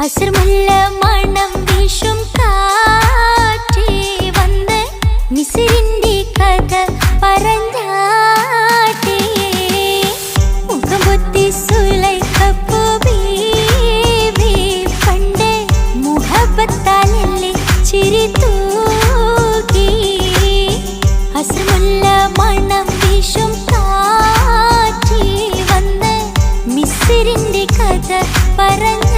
അസർമുല്ല മണം വീശും കാറ്റേ വന്ന് മിസിരിന്റെ കഥ പറഞ്ഞാട്ടേ. മണം കഥ പറഞ്ഞ